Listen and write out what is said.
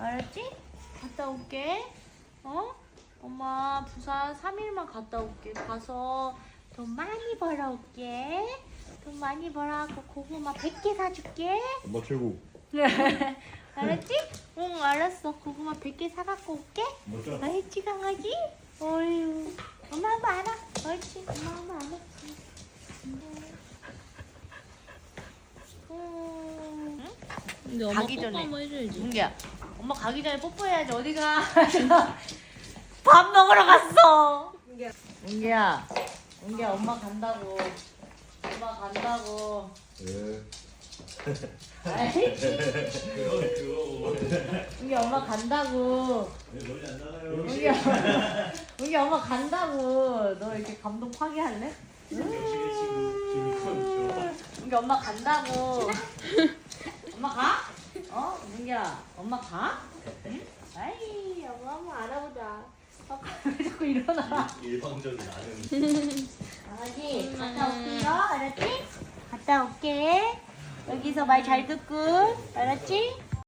알았지? 갔다 올게. 어? 엄마 부산 3일만 갔다 올게. 가서 돈 많이 벌어올게. 돈 많이 벌어갖고 고구마 100개 사줄게. 엄마 최고. 알았지? 응 알았어. 고구마 100개 사갖고 올게. 맞죠? 알았지 강아지? 어휴. 엄마 한번 안아. 옳지. 엄마 한번 안아. 음. 근데 엄마 가기 뽀뽀 전에. 한번 해줘야지. 은기야, 엄마 가기 전에 뽀뽀해야지. 어디가? 밥 먹으러 갔어. 은기야, 은기야, 엄마 간다고. 엄마 간다고. 예. 알지? 그거 그거 은기 엄마 간다고. 머리 안 나가요. 은기야, 은기 엄마 간다고. 너 이렇게 감동 파괴할래? 은기 엄마 간다고. 엄마 가? 응? 아이, 엄마 한번 알아보자. 어, 왜 자꾸 일어나? 일방적인 나는 강아지 갔다 올게요 알았지? 갔다 올게 여기서 말 잘 듣고 알았지?